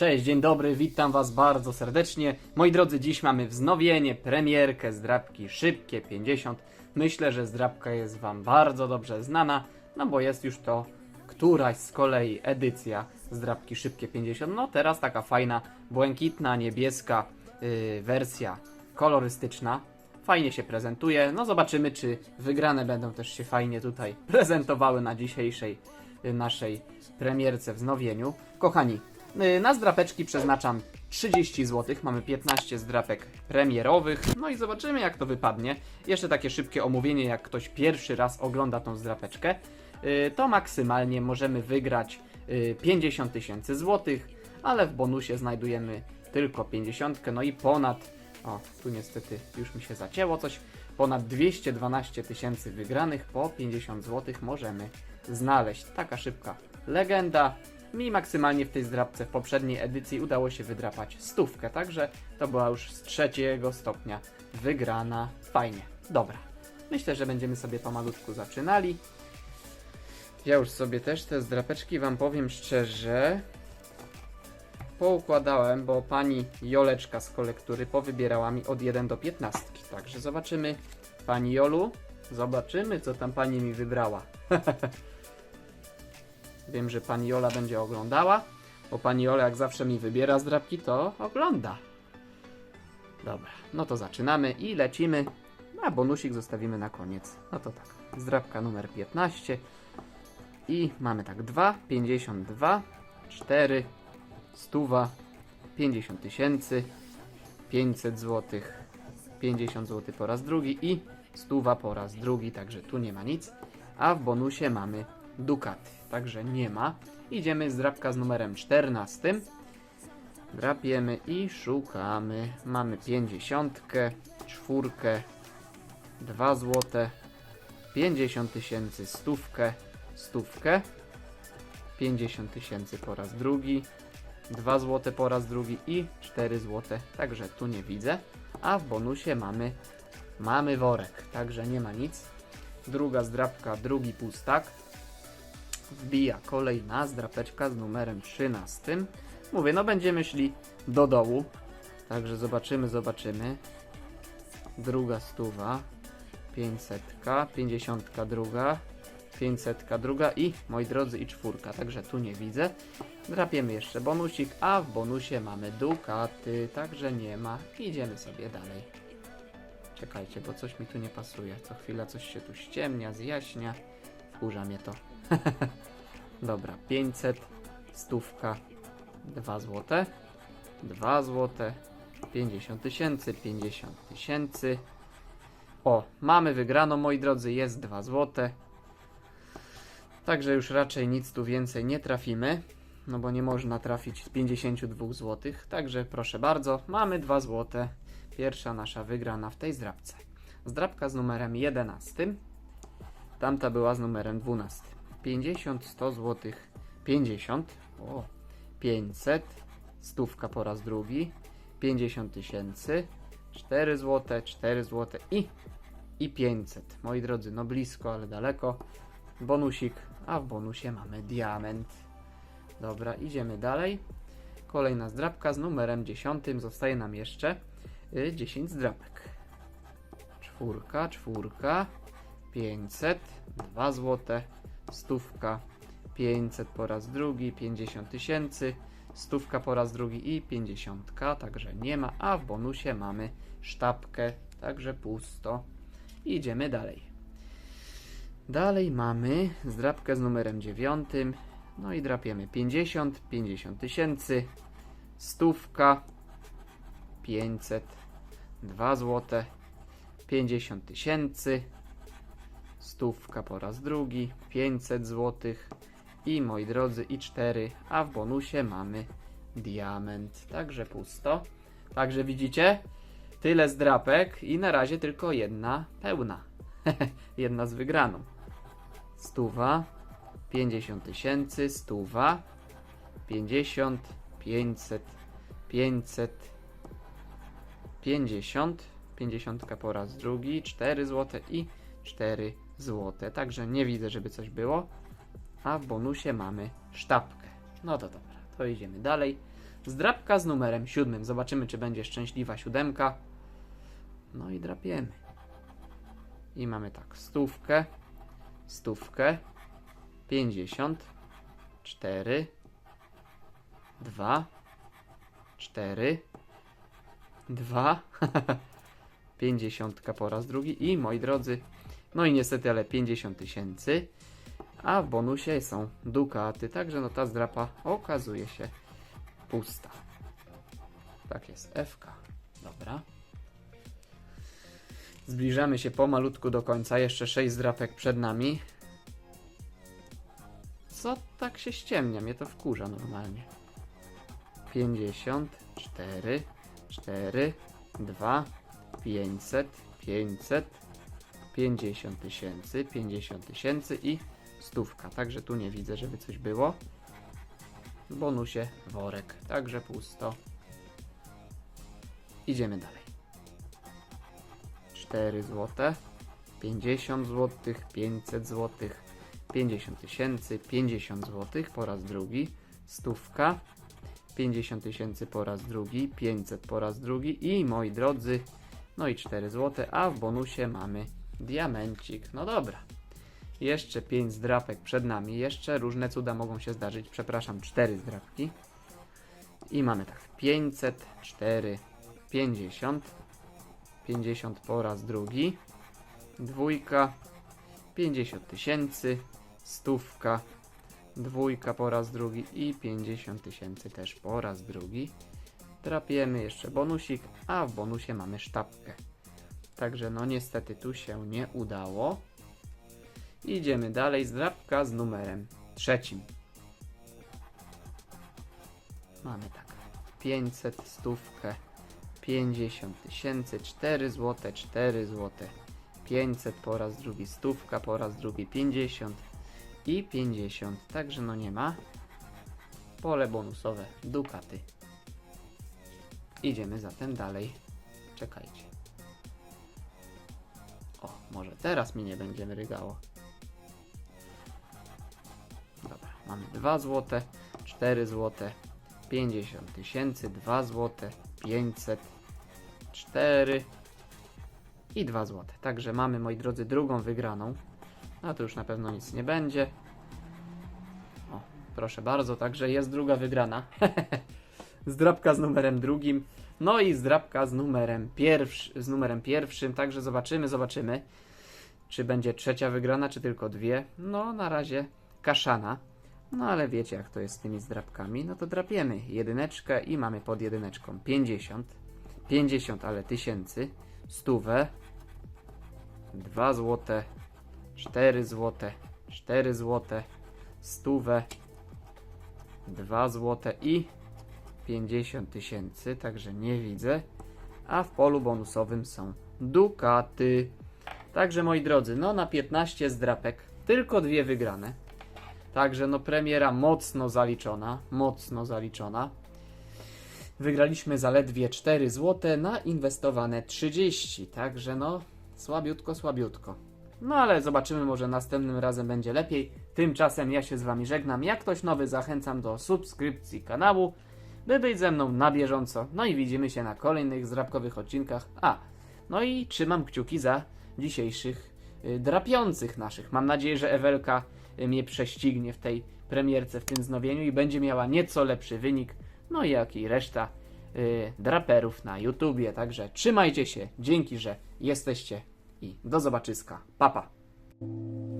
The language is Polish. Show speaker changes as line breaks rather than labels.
Cześć, dzień dobry, witam Was bardzo serdecznie. Moi drodzy, dziś mamy wznowienie, premierkę zdrabki Szybkie 50. Myślę, że zdrabka jest Wam bardzo dobrze znana, no bo jest już to któraś z kolei edycja zdrabki Szybkie 50. No teraz taka fajna, błękitna, niebieska yy, wersja kolorystyczna. Fajnie się prezentuje. No zobaczymy, czy wygrane będą też się fajnie tutaj prezentowały na dzisiejszej y, naszej premierce wznowieniu. Kochani, na zdrapeczki przeznaczam 30 zł. Mamy 15 zdrapek premierowych. No i zobaczymy, jak to wypadnie. Jeszcze takie szybkie omówienie, jak ktoś pierwszy raz ogląda tą zdrapeczkę. y, To maksymalnie możemy wygrać y, 50 tysięcy złotych, ale w bonusie znajdujemy tylko 50, no i ponad o, tu niestety już mi się zacięło coś. Ponad 212 tysięcy wygranych po 50 zł możemy znaleźć. Taka szybka legenda. Mi maksymalnie w tej zdrabce w poprzedniej edycji udało się wydrapać stówkę, także to była już z trzeciego stopnia wygrana. Fajnie. Dobra. Myślę, że będziemy sobie pomalutku zaczynali. Ja już sobie też te zdrapeczki wam powiem szczerze, poukładałem, bo pani Joleczka z kolektury powybierała mi od 1 do 15. Także zobaczymy, pani Jolu, zobaczymy, co tam pani mi wybrała. Wiem, że pani Jola będzie oglądała, bo pani Jola jak zawsze mi wybiera zdrabki, to ogląda. Dobra, no to zaczynamy i lecimy. A bonusik zostawimy na koniec. No to tak, zdrabka numer 15. I mamy tak 2, 52, 4, stuwa, 50 tysięcy, 500 zł, 50 zł po raz drugi i stuwa po raz drugi, także tu nie ma nic. A w bonusie mamy dukaty, także nie ma. Idziemy z drapka z numerem 14. Drapiemy i szukamy. Mamy 50, czwórkę, 2 złote, 50 tysięcy, stówkę, stówkę, 50 tysięcy po raz drugi, 2 zł po raz drugi i 4 zł, także tu nie widzę. A w bonusie mamy, mamy worek, także nie ma nic. Druga zdrapka, drugi pustak. Wbija kolejna zdrapeczka z numerem 13. Mówię, no będziemy szli do dołu, także zobaczymy, zobaczymy. Druga stuwa, 500, 50 druga, 500 druga i moi drodzy i czwórka, także tu nie widzę. Drapiemy jeszcze bonusik, a w bonusie mamy dukaty, także nie ma. Idziemy sobie dalej. Czekajcie, bo coś mi tu nie pasuje. Co chwila coś się tu ściemnia, zjaśnia. Wkurza mnie to. Dobra, 500, stówka, 2 złote, 2 złote, 50 tysięcy, 50 tysięcy. O, mamy wygraną, moi drodzy, jest 2 złote. Także już raczej nic tu więcej nie trafimy, no bo nie można trafić z 52 zł. Także proszę bardzo, mamy 2 zł. Pierwsza nasza wygrana w tej zdrabce. Zdrabka z numerem 11. Tamta była z numerem 12. 50, 100 zł, 50, o, 500, stówka po raz drugi, 50 tysięcy, 4 zł, 4 zł i, i 500. Moi drodzy, no blisko, ale daleko. Bonusik, a w bonusie mamy diament. Dobra, idziemy dalej. Kolejna zdrabka z numerem 10. Zostaje nam jeszcze y, 10 zdrabek. Czwórka, czwórka, 500, 2 złote, stówka, 500 po raz drugi, 50 tysięcy, stówka po raz drugi i 50, także nie ma, a w bonusie mamy sztabkę, także pusto. Idziemy dalej. Dalej mamy zdrabkę z numerem 9. No i drapiemy 50, 50 tysięcy, stówka, 500, 2 złote, 50 tysięcy, stówka po raz drugi, 500 złotych i moi drodzy i 4, a w bonusie mamy diament, także pusto. Także widzicie, tyle zdrapek i na razie tylko jedna pełna. jedna z wygraną. Stuwa, 50 tysięcy, stuwa, 50, 500, 500, 50, 50 po raz drugi, 4 zł i 4 zł. Także nie widzę, żeby coś było. A w bonusie mamy sztabkę. No to dobra, to idziemy dalej. Zdrabka z numerem siódmym. Zobaczymy, czy będzie szczęśliwa siódemka. No i drapiemy. I mamy tak, stówkę, stówkę, pięćdziesiąt, cztery, dwa, cztery, dwa, pięćdziesiątka po raz drugi i moi drodzy, no i niestety, ale 50 tysięcy, a w bonusie są dukaty, także no ta zdrapa okazuje się pusta. Tak jest, FK. Dobra. Zbliżamy się pomalutku do końca, jeszcze 6 zdrapek przed nami. Co tak się ściemnia? Mnie to wkurza normalnie. 50, 4, 4, 2, 500, 500, 50 tysięcy, 50 tysięcy i stówka. Także tu nie widzę, żeby coś było. W bonusie worek, także pusto. Idziemy dalej. 4 złote, 50 złotych, 500 złotych, 50 tysięcy, 50 złotych po raz drugi, stówka, 50 tysięcy po raz drugi, 500 po raz drugi i moi drodzy, no i 4 złote, a w bonusie mamy diamencik. No dobra. Jeszcze 5 zdrapek przed nami, jeszcze różne cuda mogą się zdarzyć, przepraszam, 4 zdrapki. I mamy tak, 500, 4, 50, 50 po raz drugi, dwójka, 50 tysięcy, stówka, dwójka po raz drugi i 50 tysięcy też po raz drugi. Trapiemy jeszcze bonusik, a w bonusie mamy sztabkę. Także no niestety tu się nie udało. Idziemy dalej, zdrabka z numerem trzecim. Mamy tak, 500, stówkę, 50 tysięcy, 4 złote, 4 złote, 500 po raz drugi, stówka po raz drugi, 50 i 50, także no nie ma. Pole bonusowe, dukaty. Idziemy zatem dalej. Czekajcie. O, może teraz mi nie będzie rygało. Dobra, mamy 2 złote, 4 złote, 50 tysięcy, 2 złote, 500, 4 i 2 złote. Także mamy, moi drodzy, drugą wygraną. No to już na pewno nic nie będzie. O, proszę bardzo, także jest druga wygrana. zdrabka z numerem drugim. No i zdrabka z numerem, pierwszy, z numerem pierwszym. Także zobaczymy, zobaczymy, czy będzie trzecia wygrana, czy tylko dwie. No, na razie kaszana. No ale wiecie jak to jest z tymi zdrabkami. No to drapiemy jedyneczkę i mamy pod jedyneczką 50. 50, ale tysięcy. Stówę. 2 złote. 4 złote. 4 złote. Stówę. 2 złote i 50 tysięcy, także nie widzę. A w polu bonusowym są dukaty. Także moi drodzy, no na 15 zdrapek tylko dwie wygrane. Także no premiera mocno zaliczona, mocno zaliczona. Wygraliśmy zaledwie 4 zł na inwestowane 30, także no słabiutko, słabiutko. No ale zobaczymy, może następnym razem będzie lepiej. Tymczasem ja się z Wami żegnam. Jak ktoś nowy, zachęcam do subskrypcji kanału, by być ze mną na bieżąco. No i widzimy się na kolejnych zrabkowych odcinkach. A, no i trzymam kciuki za dzisiejszych y, drapiących naszych. Mam nadzieję, że Ewelka y, mnie prześcignie w tej premierce, w tym znowieniu i będzie miała nieco lepszy wynik. No jak i reszta y, draperów na YouTubie. Także trzymajcie się. Dzięki, że jesteście i do zobaczyska. Papa. Pa.